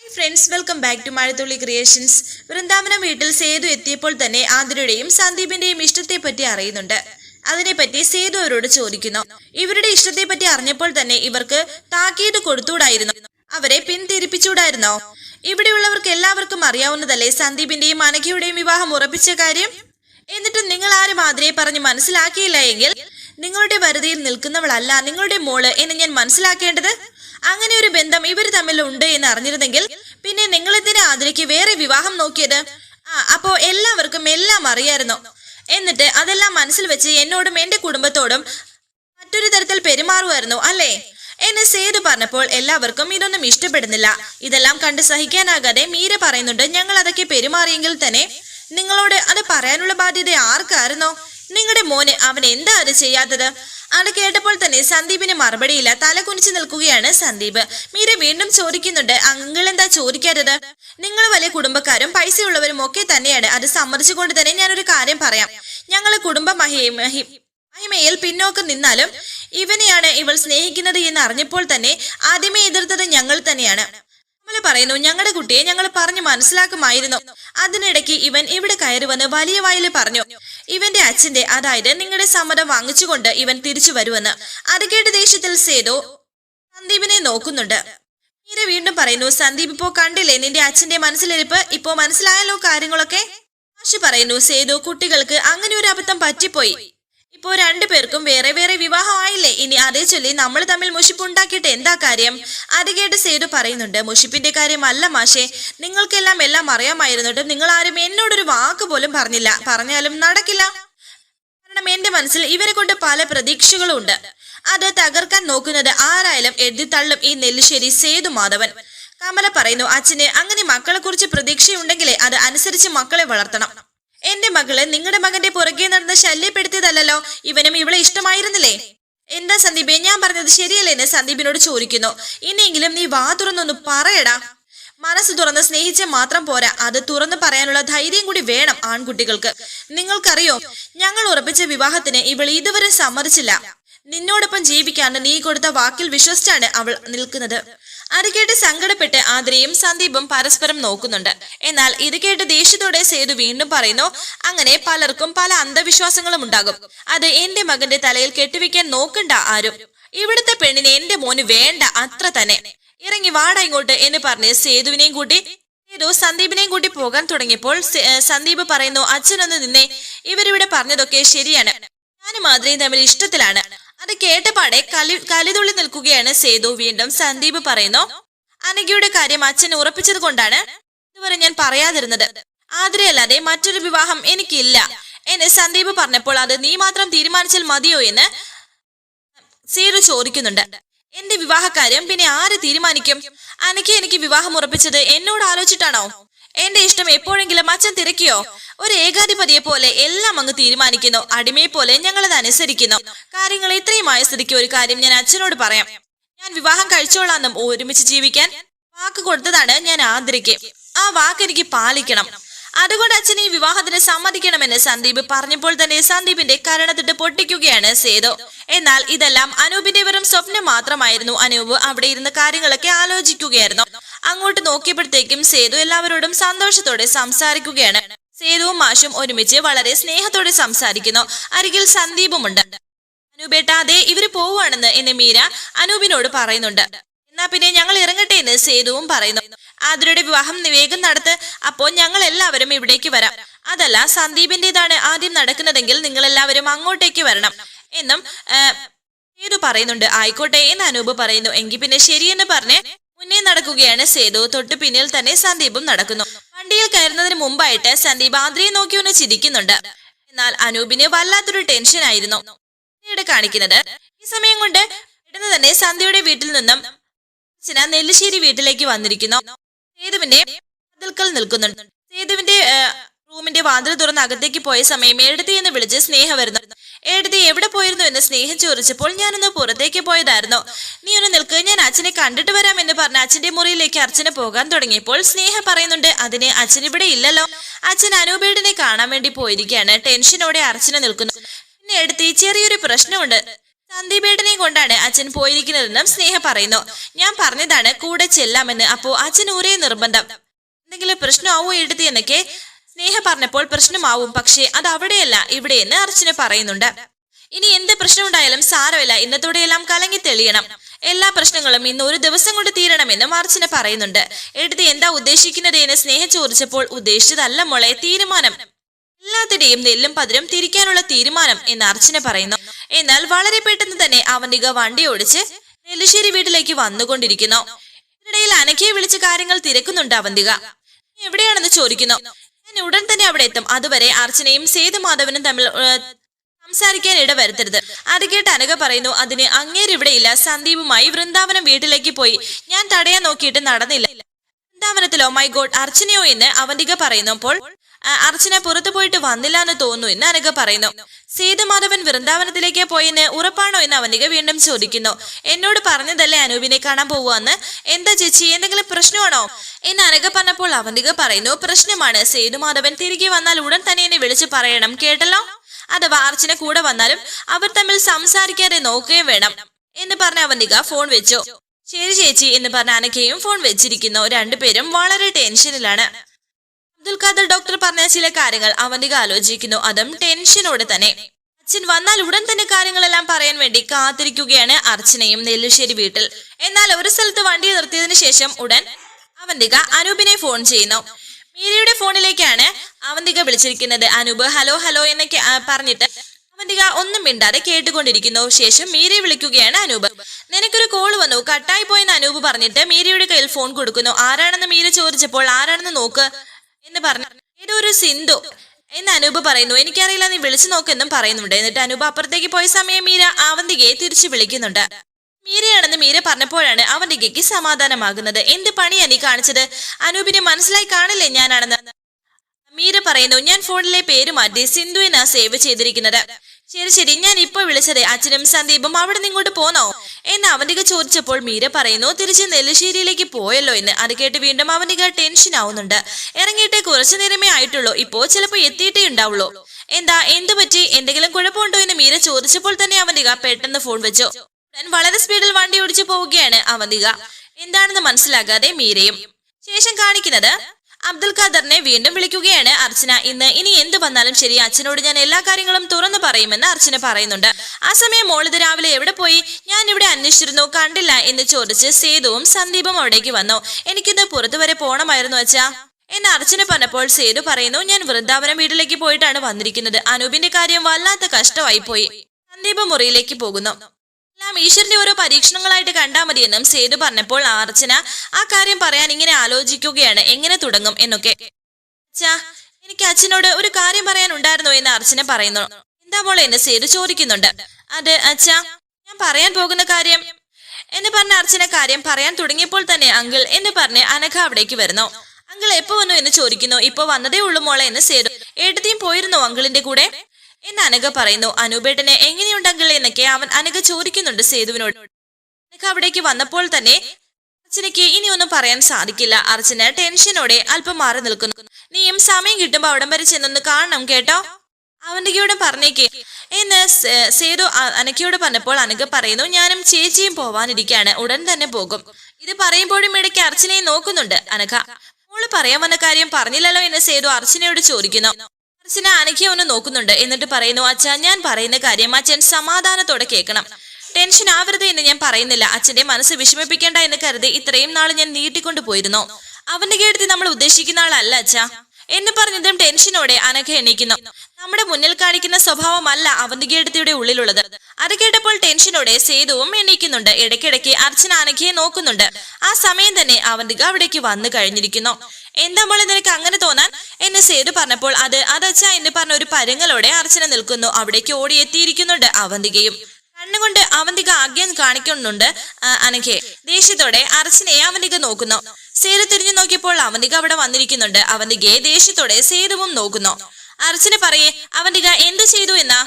Hi friends welcome back to Mazhathulli creations Vrindavanam വീട്ടിൽ സേതു എത്തിയപ്പോൾ തന്നെ ആതിരയുടെയും സന്ദീപിന്റെയും ഇഷ്ടത്തെപ്പറ്റി അറിയുന്നുണ്ട്. അതിനെപ്പറ്റി സേതു അവരോട് ചോദിക്കുന്നു. ഇവരുടെ ഇഷ്ടത്തെപ്പറ്റി അറിഞ്ഞപ്പോൾ തന്നെ ഇവർക്ക് താക്കീത് കൊടുത്തൂടായിരുന്നു അവരെ പിന്തിരിപ്പിച്ചൂടായിരുന്നോ ഇവിടെയുള്ളവർക്ക് എല്ലാവർക്കും അറിയാവുന്നതല്ലേ സന്ദീപിന്റെയും അനഘയുടെയും വിവാഹം ഉറപ്പിച്ച കാര്യം? എന്നിട്ടും നിങ്ങൾ ആരും ആതിരയെ പറഞ്ഞ് മനസ്സിലാക്കിയില്ല നിങ്ങളുടെ വരുതിയിൽ നിൽക്കുന്നവളല്ല നിങ്ങളുടെ മോൾ എന്ന് ഞാൻ മനസ്സിലാക്കേണ്ടത്? അങ്ങനെ ഒരു ബന്ധം ഇവർ തമ്മിൽ ഉണ്ട് എന്ന് അറിഞ്ഞിരുന്നെങ്കിൽ പിന്നെ നിങ്ങൾ എന്തിനാ ആതിരയ്ക്ക് വേറെ വിവാഹം നോക്കിയത്? ആ അപ്പോ എല്ലാവർക്കും എല്ലാം അറിയായിരുന്നു. എന്നിട്ട് അതെല്ലാം മനസ്സിൽ വെച്ച് എന്നോടും എന്റെ കുടുംബത്തോടും മറ്റൊരു തരത്തിൽ പെരുമാറുമായിരുന്നു അല്ലേ? എന്നെ സേതു പറഞ്ഞപ്പോൾ എല്ലാവർക്കും ഇതൊന്നും ഇഷ്ടപ്പെടുന്നില്ല. ഇതെല്ലാം കണ്ട് സഹിക്കാനാകാതെ മീര പറയുന്നുണ്ട് ഞങ്ങൾ അതൊക്കെ പെരുമാറിയെങ്കിൽ തന്നെ നിങ്ങളോട് അത് പറയാനുള്ള ബാധ്യത ആർക്കായിരുന്നോ? നിങ്ങളുടെ മോനെ അവൻ എന്താ അത് ചെയ്യാത്തത്? അത് കേട്ടപ്പോൾ തന്നെ സന്ദീപിന് മറുപടിയില്ല. തല കുനിച്ചു നിൽക്കുകയാണ് സന്ദീപ്. മീര വീണ്ടും ചോദിക്കുന്നുണ്ട് അങ്കിൾ എന്താ ചോദിക്കാത്തത്? നിങ്ങൾ വലിയ കുടുംബക്കാരും പൈസയുള്ളവരും ഒക്കെ തന്നെയാണ്. അത് സമ്മതിച്ചുകൊണ്ട് തന്നെ ഞാനൊരു കാര്യം പറയാം. ഞങ്ങളെ കുടുംബ മഹിമഹി മഹി- മഹിമയിൽ പിന്നോക്കം നിന്നാലും ഇവനെയാണ് ഇവൾ സ്നേഹിക്കുന്നത് എന്ന് അറിഞ്ഞപ്പോൾ തന്നെ ആദ്യമേ എതിർത്തത് ഞങ്ങൾ തന്നെയാണ്. കമല പറയുന്നു ഞങ്ങളുടെ കുട്ടിയെ ഞങ്ങൾ പറഞ്ഞു മനസ്സിലാക്കുമായിരുന്നു. അതിനിടയ്ക്ക് ഇവൻ ഇവിടെ കയറി വന്ന് വലിയ വായിൽ പറഞ്ഞു ഇവന്റെ അച്ഛന്റെ അതായത് നിങ്ങളുടെ സമ്മതം വാങ്ങിച്ചുകൊണ്ട് ഇവൻ തിരിച്ചു വരുമെന്ന്. അത് കേട്ട് ദേഷ്യത്തിൽ സേതു സന്ദീപിനെ നോക്കുന്നുണ്ട്. മീര വീണ്ടും പറയുന്നു സന്ദീപ് ഇപ്പോ കണ്ടില്ലേ നിന്റെ അച്ഛന്റെ മനസ്സിലിരിപ്പ്? ഇപ്പോ മനസ്സിലായല്ലോ കാര്യങ്ങളൊക്കെ? മാഷി പറയുന്നു സേതു കുട്ടികൾക്ക് അങ്ങനെ ഒരു അബദ്ധം പറ്റിപ്പോയി. ഇപ്പോ രണ്ടുപേർക്കും വേറെ വേറെ വിവാഹമായില്ലേ? ഇനി അതേ ചൊല്ലി നമ്മൾ തമ്മിൽ മുഷിപ്പ് ഉണ്ടാക്കിയിട്ട് എന്താ കാര്യം? അത് കേട്ട് സേതു പറയുന്നുണ്ട് മുഷിപ്പിന്റെ കാര്യമല്ല മാഷെ നിങ്ങൾക്കെല്ലാം എല്ലാം അറിയാമായിരുന്നിട്ടും നിങ്ങൾ ആരും എന്നോടൊരു വാക്ക് പോലും പറഞ്ഞില്ല. പറഞ്ഞാലും നടക്കില്ല. കാരണം എന്റെ മനസ്സിൽ ഇവരെ കൊണ്ട് പല പ്രതീക്ഷകളും ഉണ്ട്. അത് തകർക്കാൻ നോക്കുന്നത് ആരായാലും എഴുതിത്തള്ളും ഈ നെല്ലിശ്ശേരി സേതു മാധവൻ. കമല പറയുന്നു അച്ഛന് അങ്ങനെ മക്കളെ കുറിച്ച് പ്രതീക്ഷയുണ്ടെങ്കിലേ അത് അനുസരിച്ച് മക്കളെ വളർത്തണം. എന്റെ മകൾ നിങ്ങളുടെ മകന്റെ പുറകെ നടന്ന് ശല്യപ്പെടുത്തിയതല്ലോ ഇവനും ഇവളെ ഇഷ്ടമായിരുന്നില്ലേ? എന്താ സന്ദീപേ ഞാൻ പറഞ്ഞത് ശരിയല്ലേ എന്ന് സന്ദീപിനോട് ചോദിക്കുന്നു. ഇനിയെങ്കിലും നീ വാ തുറന്നൊന്ന് പറയടാ. മനസ്സ് തുറന്ന് സ്നേഹിച്ച മാത്രം പോരാ. അത് തുറന്ന് പറയാനുള്ള ധൈര്യം കൂടി വേണം ആൺകുട്ടികൾക്ക്. നിങ്ങൾക്കറിയോ ഞങ്ങൾ ഉറപ്പിച്ച വിവാഹത്തിന് ഇവൾ ഇതുവരെ സമ്മതിച്ചില്ല. നിന്നോടൊപ്പം ജീവിക്കാണ്ട് നീ കൊടുത്ത വാക്കിൽ വിശ്വസിച്ചാണ് അവൾ നിൽക്കുന്നത്. അത് കേട്ട് സങ്കടപ്പെട്ട് ആതിരയും സന്ദീപും പരസ്പരം നോക്കുന്നുണ്ട്. എന്നാൽ ഇത് കേട്ട് ദേഷ്യത്തോടെ സേതു വീണ്ടും പറയുന്നു അങ്ങനെ പലർക്കും പല അന്ധവിശ്വാസങ്ങളും ഉണ്ടാകും. അത് എന്റെ മകന്റെ തലയിൽ കെട്ടിവെക്കാൻ നോക്കണ്ട ആരും. ഇവിടുത്തെ പെണ്ണിനെ എന്റെ മോന് വേണ്ട അത്ര തന്നെ. ഇറങ്ങി വാടാ ഇങ്ങോട്ട് എന്ന് പറഞ്ഞ് സേതുവിനെയും കൂട്ടി സേതു സന്ദീപിനെയും കൂട്ടി പോകാൻ തുടങ്ങിയപ്പോൾ സന്ദീപ് പറയുന്നു അച്ഛനൊന്ന് നിന്നെ. ഇവരിവിടെ പറഞ്ഞതൊക്കെ ശരിയാണ്. ഞാനും മാതിരിയും തമ്മിൽ ഇഷ്ടത്തിലാണ്. അത് കേട്ടപാടെ കലി കലിതുള്ളി നിൽക്കുകയാണ് സേതു. വീണ്ടും സന്ദീപ് പറയുന്നു അനഘയുടെ കാര്യം അച്ഛൻ ഉറപ്പിച്ചത് കൊണ്ടാണ് ഇതുവരെ ഞാൻ പറയാതിരുന്നത്. ആതിരയല്ലാതെ മറ്റൊരു വിവാഹം എനിക്കില്ല. എന്ന് സന്ദീപ് പറഞ്ഞപ്പോൾ അത് നീ മാത്രം തീരുമാനിച്ചാൽ മതിയോ എന്ന് സേതു ചോദിക്കുന്നുണ്ട്. എന്റെ വിവാഹക്കാര്യം പിന്നെ ആര് തീരുമാനിക്കും? അനക്ക് എനിക്ക് വിവാഹം ഉറപ്പിച്ചത് എന്നോട് ആലോചിച്ചിട്ടാണോ? എന്റെ ഇഷ്ടം എപ്പോഴെങ്കിലും അച്ഛൻ തിരക്കിയോ? ഒരു ഏകാധിപതിയെ പോലെ എല്ലാം അങ്ങ് തീരുമാനിക്കുന്നു. അടിമയെ പോലെ ഞങ്ങളത് അനുസരിക്കുന്നു. കാര്യങ്ങൾ ഇത്രയുമായ സ്ഥിതിക്ക് ഒരു കാര്യം ഞാൻ അച്ഛനോട് പറയാം. ഞാൻ വിവാഹം കഴിച്ചോളാന്നും ഒരുമിച്ച് ജീവിക്കാൻ വാക്ക് കൊടുത്തതാണ് ഞാൻ ആദരിക്ക് ആ വാക്ക് എനിക്ക് പാലിക്കണം. അതുകൊണ്ട് അച്ഛൻ ഈ വിവാഹത്തിന് സമ്മതിക്കണമെന്ന് സന്ദീപ് പറഞ്ഞപ്പോൾ തന്നെ സന്ദീപിന്റെ കരണത്തിട്ട് പൊട്ടിക്കുകയാണ് സേതു. എന്നാൽ ഇതെല്ലാം അനൂപിന്റെ വെറും സ്വപ്നം മാത്രമായിരുന്നു. അനൂപ് അവിടെ ഇരുന്ന് കാര്യങ്ങളൊക്കെ ആലോചിക്കുകയായിരുന്നു. അങ്ങോട്ട് നോക്കിയപ്പോഴത്തേക്കും സേതു എല്ലാവരോടും സന്തോഷത്തോടെ സംസാരിക്കുകയാണ്. സേതുവും മാഷും ഒരുമിച്ച് വളരെ സ്നേഹത്തോടെ സംസാരിക്കുന്നു. അരികിൽ സന്ദീപുമുണ്ട്. അനൂപേട്ട അതെ ഇവർ പോവുകയാണെന്ന് എന്ന് മീര അനൂപിനോട് പറയുന്നുണ്ട്. എന്നാ പിന്നെ ഞങ്ങൾ ഇറങ്ങട്ടെ എന്ന് സേതുവും പറയുന്നു. ആതിരയുടെ വിവാഹം വേഗം നടത്ത് അപ്പോൾ ഞങ്ങൾ എല്ലാവരും ഇവിടേക്ക് വരാം. അതല്ല സന്ദീപിന്റേതാണ് ആദ്യം നടക്കുന്നതെങ്കിൽ നിങ്ങൾ എല്ലാവരും അങ്ങോട്ടേക്ക് വരണം എന്നും സേതു പറയുന്നുണ്ട്. ആയിക്കോട്ടെ എന്ന് അനൂപ് പറയുന്നു. എങ്കിൽ പിന്നെ ശരിയെന്ന് പറഞ്ഞ് മുന്നേ നടക്കുകയാണ് സേതു. തൊട്ട് പിന്നിൽ തന്നെ സന്ദീപും നടക്കുന്നു. വണ്ടിയിൽ കയറുന്നതിന് മുമ്പായിട്ട് സന്ദീപ് ആദ്രയെ നോക്കി ഒന്ന് ചിരിക്കുന്നുണ്ട്. എന്നാൽ അനൂപിന് വല്ലാത്തൊരു ടെൻഷൻ ആയിരുന്നു. കാണിക്കുന്നത് ഈ സമയം കൊണ്ട് പെട്ടെന്ന് തന്നെ സന്ധ്യയുടെ വീട്ടിൽ നിന്നും അച്ഛന നെല്ലിശ്ശേരി വീട്ടിലേക്ക് വന്നിരിക്കുന്നു. സേതുവിന്റെ വാതിൽക്കൽ നിൽക്കുന്നുണ്ട്. സേതുവിന്റെ റൂമിന്റെ വാതിൽ തുറന്ന് അകത്തേക്ക് പോയ സമയം എഴുതി എന്ന് വിളിച്ച് സ്നേഹ വരുന്നു. എഴുതി എവിടെ പോയിരുന്നു എന്ന് സ്നേഹം ചോദിച്ചപ്പോൾ ഞാനൊന്ന് പുറത്തേക്ക് പോയതായിരുന്നു. നീ ഒന്ന് നിൽക്ക് ഞാൻ അച്ഛനെ കണ്ടിട്ട് വരാം എന്ന് പറഞ്ഞ അച്ഛന്റെ മുറിയിലേക്ക് അർച്ചന പോകാൻ തുടങ്ങിയപ്പോൾ സ്നേഹ പറയുന്നുണ്ട് അതിന് അച്ഛൻ ഇവിടെ ഇല്ലല്ലോ. അച്ഛൻ അനൂപേടിനെ കാണാൻ വേണ്ടി പോയിരിക്കുകയാണ്. ടെൻഷനോടെ അർച്ചന നിൽക്കുന്നു. പിന്നെ എടുത്ത് ചെറിയൊരു പ്രശ്നമുണ്ട്. സന്ദീപേടനെ കൊണ്ടാണ് അച്ഛൻ പോയിരിക്കുന്നതെന്നും സ്നേഹ പറയുന്നു. ഞാൻ പറഞ്ഞതാണ് കൂടെ ചെല്ലാമെന്ന് അപ്പോ അച്ഛൻ ഒരേ നിർബന്ധം. എന്തെങ്കിലും പ്രശ്നമാവോ എടുത്തി എന്നൊക്കെ സ്നേഹ പറഞ്ഞപ്പോൾ പ്രശ്നമാവും പക്ഷേ അത് അവിടെയല്ല ഇവിടെയെന്ന് അർച്ചന പറയുന്നുണ്ട്. ഇനി എന്ത് പ്രശ്നമുണ്ടായാലും സാരമില്ല ഇന്നത്തോടെയെല്ലാം കലങ്ങി തെളിയണം. എല്ലാ പ്രശ്നങ്ങളും ഇന്ന് ഒരു ദിവസം കൊണ്ട് തീരണമെന്നും അർച്ചന പറയുന്നുണ്ട്. എടുത്ത് എന്താ ഉദ്ദേശിക്കുന്നത് എന്ന് സ്നേഹ ചോദിച്ചപ്പോൾ ഉദ്ദേശിച്ചതല്ല മോളെ തീരുമാനം. എല്ലാത്തിന്റെയും നെല്ലും പതിരും തിരിക്കാനുള്ള തീരുമാനം എന്ന് അർച്ചന പറയുന്നു. എന്നാൽ വളരെ പെട്ടെന്ന് തന്നെ അവന്തിക വണ്ടി ഓടിച്ച് നെല്ലിശ്ശേരി വീട്ടിലേക്ക് വന്നുകൊണ്ടിരിക്കുന്നു. ഇതിനിടയിൽ അനഘയെ വിളിച്ച് കാര്യങ്ങൾ തിരക്കുന്നുണ്ട് അവന്തിക. എവിടെയാണെന്ന് ചോദിക്കുന്നു. ഞാൻ ഉടൻ തന്നെ അവിടെ എത്തും. അതുവരെ അർച്ചനയും സേതുമാധവനും തമ്മിൽ സംസാരിക്കാൻ ഇടവരുത്തരുത് അത് കേട്ട് അനഘ പറയുന്നു അതിന് അങ്ങേരിവിടെയില്ല. സന്ദീപുമായി വൃന്ദാവനം വീട്ടിലേക്ക് പോയി. ഞാൻ തടയാൻ നോക്കിയിട്ട് നടന്നില്ല. വൃന്ദാവനത്തിലോ? മൈ ഗോഡ് അർച്ചനയോ എന്ന് അവന്തിക പറയുന്നപ്പോൾ അർച്ചന പുറത്തു പോയിട്ട് വന്നില്ല എന്ന് തോന്നുന്നു എന്ന് അനഘ പറയുന്നു. സേതുമാധവൻ വൃന്ദാവനത്തിലേക്ക് പോയെന്ന് ഉറപ്പാണോ എന്ന് അവനിക വീണ്ടും ചോദിക്കുന്നു. എന്നോട് പറഞ്ഞതല്ലേ അനൂപിനെ കാണാൻ പോവാന്ന് എന്താ ചേച്ചി എന്തെങ്കിലും പ്രശ്നമാണോ? എന്ന് അനഘ പറഞ്ഞപ്പോൾ അവന്തിക പറയുന്നു പ്രശ്നമാണ്. സേതുമാധവൻ തിരികെ വന്നാൽ ഉടൻ തന്നെ എന്നെ വിളിച്ചു പറയണം കേട്ടല്ലോ? അഥവാ അർച്ചന കൂടെ വന്നാലും അവർ തമ്മിൽ സംസാരിക്കാതെ നോക്കുകയും വേണം എന്ന് പറഞ്ഞ അവന്തിക ഫോൺ വെച്ചു. ശരി ചേച്ചി എന്ന് പറഞ്ഞ അനക്കയും ഫോൺ വെച്ചിരിക്കുന്ന. രണ്ടുപേരും വളരെ ടെൻഷനിലാണ് അബ്ദുൽ ഖാദർ ഡോക്ടർ പറഞ്ഞ ചില കാര്യങ്ങൾ അവന്റെ ആലോചിക്കുന്നു. അതും ടെൻഷനോടെ തന്നെ. അച്ഛൻ വന്നാൽ ഉടൻ തന്നെ കാര്യങ്ങളെല്ലാം പറയാൻ വേണ്ടി കാത്തിരിക്കുകയാണ് അർച്ചനയും നെല്ലുശ്ശേരി വീട്ടിൽ. എന്നാൽ ഒരു സ്ഥലത്ത് വണ്ടി നിർത്തിയതിനു ശേഷം ഉടൻ അവന്തിക അനൂപിനെ ഫോൺ ചെയ്യുന്നു. മീരയുടെ ഫോണിലേക്കാണ് അവന്തിക വിളിച്ചിരിക്കുന്നത്. അനൂപ് ഹലോ ഹലോ എന്നൊക്കെ പറഞ്ഞിട്ട് അവന്തിക ഒന്നും മിണ്ടാതെ കേട്ടുകൊണ്ടിരിക്കുന്നു. ശേഷം മീരയെ വിളിക്കുകയാണ് അനൂപ്. നിനക്കൊരു കോൾ വന്നു. കട്ടായി പോയെന്ന് അനൂപ് പറഞ്ഞിട്ട് മീരയുടെ കയ്യിൽ ഫോൺ കൊടുക്കുന്നു. ആരാണെന്ന് മീര ചോദിച്ചപ്പോൾ ആരാണെന്ന് നോക്ക് എന്ന് പറഞ്ഞു ഏതോ ഒരു സിന്ധു എന്ന് അനൂപ് പറയുന്നു. എനിക്കറിയില്ല നീ വിളിച്ചു നോക്കെന്നും പറയുന്നുണ്ട് എന്നിട്ട് അനൂപ് അപ്പുറത്തേക്ക് പോയ സമയം മീര അവന്തികയെ തിരിച്ചു വിളിക്കുന്നുണ്ട്. മീരയാണെന്ന് മീര പറഞ്ഞപ്പോഴാണ് അവന്തികയ്ക്ക് സമാധാനമാകുന്നത്. എന്ത് പണിയാണ് നീ കാണിച്ചത്? അനൂപിനെ മനസ്സിലായി കാണില്ലേ ഞാനാണെന്ന്? മീര പറയുന്നു ഞാൻ ഫോണിലെ പേര് മാറ്റി സിന്ധുവിനാ സേവ് ചെയ്തിരിക്കുന്നത്. ശരി ശരി ഞാൻ ഇപ്പൊ വിളിച്ചത് അച്ഛനും സന്ദീപും അവിടെ നിങ്ങോട്ട് പോന്നോ? എന്ന് അവന്തിക ചോദിച്ചപ്പോൾ മീര പറയുന്നു തിരിച്ച് നെല്ലിശ്ശേരിയിലേക്ക് പോയല്ലോ എന്ന് അത് കേട്ട് വീണ്ടും അവന്തിക ടെൻഷൻ ആവുന്നുണ്ട്. ഇറങ്ങിയിട്ട് കുറച്ചു നേരമേ ആയിട്ടുള്ളൂ ഇപ്പോ ചിലപ്പോ എത്തിയിട്ടേ ഉണ്ടാവുള്ളൂ. എന്താ എന്തു പറ്റി? എന്തെങ്കിലും കുഴപ്പമുണ്ടോ? എന്ന് മീര ചോദിച്ചപ്പോൾ തന്നെ അവന്തിക പെട്ടെന്ന് ഫോൺ വെച്ചു. ഞാൻ വളരെ സ്പീഡിൽ വണ്ടി ഓടിച്ചു പോവുകയാണ് അവന്തിക എന്താണെന്ന് മനസ്സിലാകാതെ മീരയും. ശേഷം കാണിക്കുന്നത്? അബ്ദുൽ ഖാദറിനെ വീണ്ടും വിളിക്കുകയാണ് അർച്ചന. ഇന്ന് ഇനി എന്ത് വന്നാലും ശരി അച്ഛനോട് ഞാൻ എല്ലാ കാര്യങ്ങളും തുറന്നു പറയുമെന്ന് അർച്ചന പറയുന്നുണ്ട്. ആ സമയം മോളിത് രാവിലെ എവിടെ പോയി? ഞാൻ ഇവിടെ അന്വേഷിച്ചിരുന്നു കണ്ടില്ല എന്ന് ചോദിച്ച് സേതുവും സന്ദീപും അവിടേക്ക് വന്നു. എനിക്കിന്ന് പുറത്തു വരെ പോണമായിരുന്നു അച്ഛാ. എന്ന് അർച്ചന പറഞ്ഞപ്പോൾ സേതു പറയുന്നു ഞാൻ വൃന്ദാവനം വീട്ടിലേക്ക് പോയിട്ടാണ് വന്നിരിക്കുന്നത്. അനൂപിന്റെ കാര്യം വല്ലാത്ത കഷ്ടമായി പോയി സന്ദീപ് മുറിയിലേക്ക് പോകുന്നു. എല്ലാം ഈശ്വരന്റെ ഓരോ പരീക്ഷണങ്ങളായിട്ട് കണ്ടാൽ മതിയെന്നും സേതു പറഞ്ഞപ്പോൾ അർച്ചന ആ കാര്യം പറയാൻ ഇങ്ങനെ ആലോചിക്കുകയാണ്. എങ്ങനെ തുടങ്ങും? എന്നൊക്കെ അച്ഛാ എനിക്ക് അച്ഛനോട് ഒരു കാര്യം പറയാൻ പറയാനുണ്ടായിരുന്നു എന്ന് അർച്ചന പറയുന്നു. എന്താ മോളെ? എന്ന് സേതു ചോദിക്കുന്നുണ്ട്. അത് അച്ഛാ ഞാൻ പറയാൻ പോകുന്ന കാര്യം എന്ന് പറഞ്ഞ അർച്ചന കാര്യം പറയാൻ തുടങ്ങിയപ്പോൾ തന്നെ അങ്കിൾ എന്ന് പറഞ്ഞ് അനഘ അവിടേക്ക് വരുന്നു. അങ്കിൾ എപ്പോ വന്നു? എന്ന് ചോദിക്കുന്നു. ഇപ്പൊ വന്നതേ ഉള്ളൂ മോളെ എന്ന് സേതു ഏട്ടത്തെയും പോയിരുന്നു അങ്കിളിന്റെ കൂടെ? എന്ന് അനഘ പറയുന്നു. അനൂപേട്ടനെ എങ്ങനെയുണ്ടെങ്കിൽ എന്നൊക്കെ അവൻ അനഘ ചോദിക്കുന്നുണ്ട് സേതുവിനോട്. അനഘ അവിടേക്ക് വന്നപ്പോൾ തന്നെ അർച്ചനയ്ക്ക് ഇനിയൊന്നും പറയാൻ സാധിക്കില്ല. അർച്ചന ടെൻഷനോടെ അല്പം മാറി നിൽക്കുന്നു. നീയും സമയം കിട്ടുമ്പോ അവിടം വരെ ചെന്നൊന്ന് കാണണം കേട്ടോ. അവന്തികയോട് പറഞ്ഞേക്ക്. എന്ന് സേതു അനക്കയോട് പറഞ്ഞപ്പോൾ അനഘ പറയുന്നു ഞാനും ചേച്ചിയും പോവാനിരിക്കാണ്. ഉടൻ തന്നെ പോകും. ഇത് പറയുമ്പോഴും ഇടയ്ക്ക് അർച്ചനയെ നോക്കുന്നുണ്ട്. അനക മോൾ പറയാൻ വന്ന കാര്യം പറഞ്ഞില്ലല്ലോ എന്ന് സേതു അർച്ചനയോട് ചോദിക്കുന്നു. അർച്ചന അനക്കി ഒന്ന് നോക്കുന്നുണ്ട്. എന്നിട്ട് പറയുന്നു അച്ഛ ഞാൻ പറയുന്ന കാര്യം അച്ഛൻ സമാധാനത്തോടെ കേൾക്കണം. ടെൻഷൻ ആവരുത് എന്ന് ഞാൻ പറയുന്നില്ല. അച്ഛന്റെ മനസ്സ് വിഷമിപ്പിക്കേണ്ട എന്ന് കരുതി ഇത്രയും നാൾ ഞാൻ നീട്ടിക്കൊണ്ടു പോയിരുന്നു. അവന്റെ കേടുത്തി നമ്മൾ ഉദ്ദേശിക്കുന്ന ആളല്ല അച്ഛ. എന്ന് പറഞ്ഞതും ടെൻഷനോടെ അനഘ എണീക്കുന്നു. നമ്മുടെ മുന്നിൽ കാണിക്കുന്ന സ്വഭാവമല്ല അവന്തികേടത്തിയുടെ ഉള്ളിലുള്ളത്. അത് കേട്ടപ്പോൾ ടെൻഷനോടെ സേതുവും എണീക്കുന്നുണ്ട്. ഇടയ്ക്കിടയ്ക്ക് അർച്ചന അനഘയെ നോക്കുന്നുണ്ട്. ആ സമയം തന്നെ അവന്തിക അവിടേക്ക് വന്നു കഴിഞ്ഞിരിക്കുന്നു. എന്താ മോളെ നിനക്ക് അങ്ങനെ തോന്നാൻ? എന്നെ സേതു പറഞ്ഞപ്പോൾ അത് അതച്ഛ എന്ന് പറഞ്ഞ ഒരു പരുങ്ങലോടെ അർച്ചന നിൽക്കുന്നു. അവിടേക്ക് ഓടിയെത്തിയിരിക്കുന്നുണ്ട് അവന്തികയും. കണ്ണുകൊണ്ട് അവന്തിക ആഗ്യം കാണിക്കുന്നുണ്ട് അനഖെ ദേഷ്യത്തോടെ അർച്ചനയെ അവന്തിക നോക്കുന്നു. സേതു തിരിഞ്ഞു നോക്കിയപ്പോൾ അവന്തിക അവിടെ വന്നിരിക്കുന്നുണ്ട്. അവന്തികയെ ദേഷ്യത്തോടെ സേതുവും നോക്കുന്നു. അർച്ചന പറയേ അവന്തിക എന്ത് ചെയ്തു എന്നാ?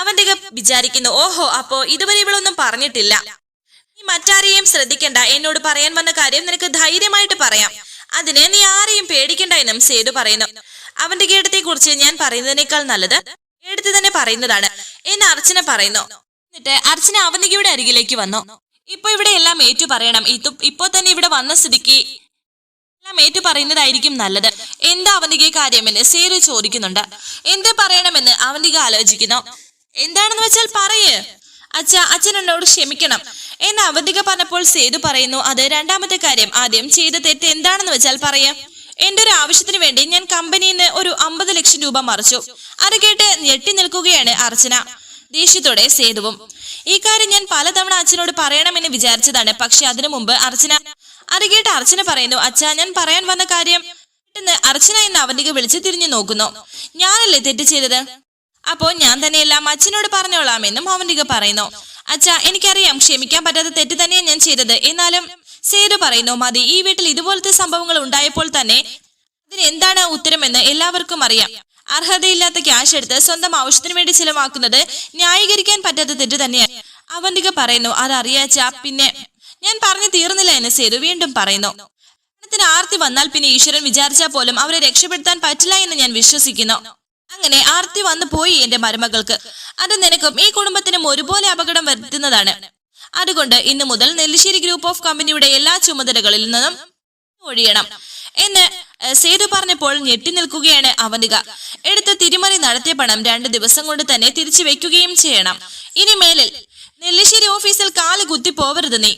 അവന്തിക വിചാരിക്കുന്നു ഓഹോ അപ്പോ ഇതുവരെ ഇവളൊന്നും പറഞ്ഞിട്ടില്ല. നീ മറ്റാരെയും ശ്രദ്ധിക്കണ്ട. എന്നോട് പറയാൻ വന്ന കാര്യം നിനക്ക് ധൈര്യമായിട്ട് പറയാം. അതിന് നീ ആരെയും പേടിക്കണ്ട എന്നും സേതു പറയുന്നു. അവന്റെ ഗേടത്തെ കുറിച്ച് ഞാൻ പറയുന്നതിനേക്കാൾ നല്ലത് എടുത്ത് തന്നെ പറയുന്നതാണ്. എന്ന് അർച്ചന പറയുന്നു. എന്നിട്ട് അർച്ചന അവന്തികയുടെ അരികിലേക്ക് വന്നു. ഇപ്പൊ ഇവിടെ എല്ലാം ഏറ്റു പറയണം. ഇതു ഇപ്പൊ തന്നെ ഇവിടെ വന്ന സ്ഥിതിക്ക് എല്ലാം ഏറ്റു പറയുന്നതായിരിക്കും നല്ലത്. എന്താ അവന്തിക കാര്യമെന്ന് സേരു ചോദിക്കുന്നുണ്ട്. എന്ത് പറയണമെന്ന് അവന്തിക ആലോചിക്കുന്നു. എന്താണെന്ന് വെച്ചാൽ പറയേ. അച്ഛ അച്ഛൻ എന്നോട് ക്ഷമിക്കണം. എന്ന് അവധിക പറഞ്ഞപ്പോൾ സേതു പറയുന്നു അത് രണ്ടാമത്തെ കാര്യം. ആദ്യം ചെയ്ത തെറ്റ് എന്താണെന്ന് വെച്ചാൽ പറയാം. എന്റെ ഒരു ആവശ്യത്തിന് വേണ്ടി ഞാൻ കമ്പനിയിൽ നിന്ന് ഒരു അമ്പത് ലക്ഷം രൂപ മറിച്ചു. അത് കേട്ട് ഞെട്ടി നിൽക്കുകയാണ് അർച്ചന. ദേഷ്യത്തോടെ സേതുവും ഈ കാര്യം ഞാൻ പലതവണ അച്ഛനോട് പറയണമെന്ന് വിചാരിച്ചതാണ്. പക്ഷെ അതിനു മുമ്പ് അർച്ചന അത് കേട്ട് അർച്ചന പറയുന്നു അച്ഛ ഞാൻ പറയാൻ വന്ന കാര്യം പെട്ടെന്ന് അർച്ചന എന്ന അവധിക വിളിച്ച് തിരിഞ്ഞു നോക്കുന്നു. ഞാനല്ലേ തെറ്റ് ചെയ്തത്? അപ്പോ ഞാൻ തന്നെയെല്ലാം അച്ഛനോട് പറഞ്ഞോളാമെന്നും അവന്തിക പറയുന്നു. അച്ഛാ എനിക്കറിയാം ക്ഷമിക്കാൻ പറ്റാത്ത തെറ്റ് തന്നെയാണ് ഞാൻ ചെയ്തത്. എന്നാലും സേതു പറയുന്നു മതി ഈ വീട്ടിൽ ഇതുപോലത്തെ സംഭവങ്ങൾ ഉണ്ടായപ്പോൾ തന്നെ അതിന് എന്താണ് ഉത്തരമെന്ന് എല്ലാവർക്കും അറിയാം. അർഹതയില്ലാത്ത ക്യാഷ് എടുത്ത് സ്വന്തം ആവശ്യത്തിന് വേണ്ടി ചിലവാക്കുന്നത് ന്യായീകരിക്കാൻ പറ്റാത്ത തെറ്റ് തന്നെയാണ് അവന്തിക പറയുന്നു അതറിയാച്ച പിന്നെ ഞാൻ പറഞ്ഞു തീർന്നില്ല എന്ന് സേതു വീണ്ടും പറയുന്നു. ആർത്തി വന്നാൽ പിന്നെ ഈശ്വരൻ വിചാരിച്ചാൽ പോലും അവരെ രക്ഷപ്പെടുത്താൻ പറ്റില്ല എന്ന് ഞാൻ വിശ്വസിക്കുന്നു. അങ്ങനെ ആർത്തി വന്നു പോയി എന്റെ മരുമകൾക്ക്. അത് നിനക്കും ഈ കുടുംബത്തിനും ഒരുപോലെ അപകടം വരുത്തുന്നതാണ്. അതുകൊണ്ട് ഇന്നു മുതൽ നെല്ലിശ്ശേരി ഗ്രൂപ്പ് ഓഫ് കമ്പനിയുടെ എല്ലാ ചുമതലകളിൽ നിന്നും ഒഴിയണം. എന്ന് സേതു പറഞ്ഞപ്പോൾ ഞെട്ടി നിൽക്കുകയാണ് അവന്തിക എടുത്ത തിരിമറി നടത്തിയ പണം രണ്ട് ദിവസം കൊണ്ട് തന്നെ തിരിച്ചു വെക്കുകയും ചെയ്യണം. ഇനി മേലിൽ നെല്ലിശ്ശേരി ഓഫീസിൽ കാൽ കുത്തി പോവരുത് നീ.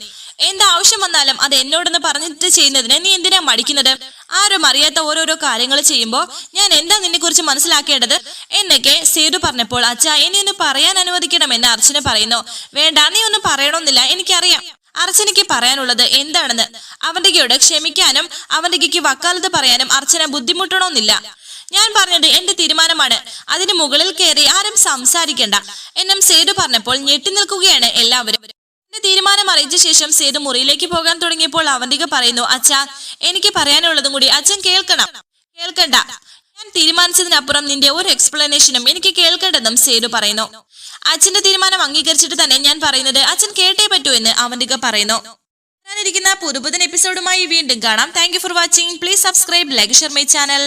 എന്ത് ആവശ്യം വന്നാലും അത് എന്നോടൊന്ന് പറഞ്ഞിട്ട് ചെയ്യുന്നതിന് നീ എന്തിനാ മടിക്കുന്നത്? ആരും അറിയാത്ത ഓരോരോ കാര്യങ്ങൾ ചെയ്യുമ്പോൾ ഞാൻ എന്താ നിന്നെ കുറിച്ച് മനസ്സിലാക്കേണ്ടത്? എന്നൊക്കെ സേതു പറഞ്ഞപ്പോൾ അച്ഛ ഇനി ഒന്ന് പറയാൻ അനുവദിക്കണമെന്ന് അർച്ചന പറയുന്നു. വേണ്ട നീ ഒന്നും പറയണമെന്നില്ല എനിക്കറിയാം. അർച്ചനയ്ക്ക് പറയാനുള്ളത് എന്താണെന്ന്. അവന്തികയോട് ക്ഷമിക്കാനും അവന്തികയ്ക്ക് വക്കാലത്ത് പറയാനും അർച്ചന ബുദ്ധിമുട്ടണമെന്നില്ല ഞാൻ പറഞ്ഞത് എന്റെ തീരുമാനമാണ്. അതിന് മുകളിൽ കയറി ആരും സംസാരിക്കണ്ട. എന്നും സേതു പറഞ്ഞപ്പോൾ ഞെട്ടി നിൽക്കുകയാണ് എല്ലാവരും. എന്റെ ശേഷം സേതു മുറിയിലേക്ക് പോകാൻ തുടങ്ങിയപ്പോൾ അവന്തിക പറയുന്നു അച്ഛാ എനിക്ക് പറയാനുള്ളതും കൂടി അച്ഛൻ കേൾക്കണം. കേൾക്കണ്ട. ഞാൻ തീരുമാനിച്ചതിനപ്പുറം നിന്റെ ഒരു എക്സ്പ്ലനേഷനും എനിക്ക് കേൾക്കേണ്ടതും സേതു പറയുന്നു. അച്ഛന്റെ തീരുമാനം അംഗീകരിച്ചിട്ട് തന്നെ ഞാൻ പറയുന്നത് അച്ഛൻ കേട്ടേ പറ്റൂ എന്ന് അവന്തിക പറയുന്നു. വരാനിരിക്കുന്ന പുതുപുതൻ എപ്പിസോഡുമായി വീണ്ടും കാണാം. Thank for watching please subscribe like share my channel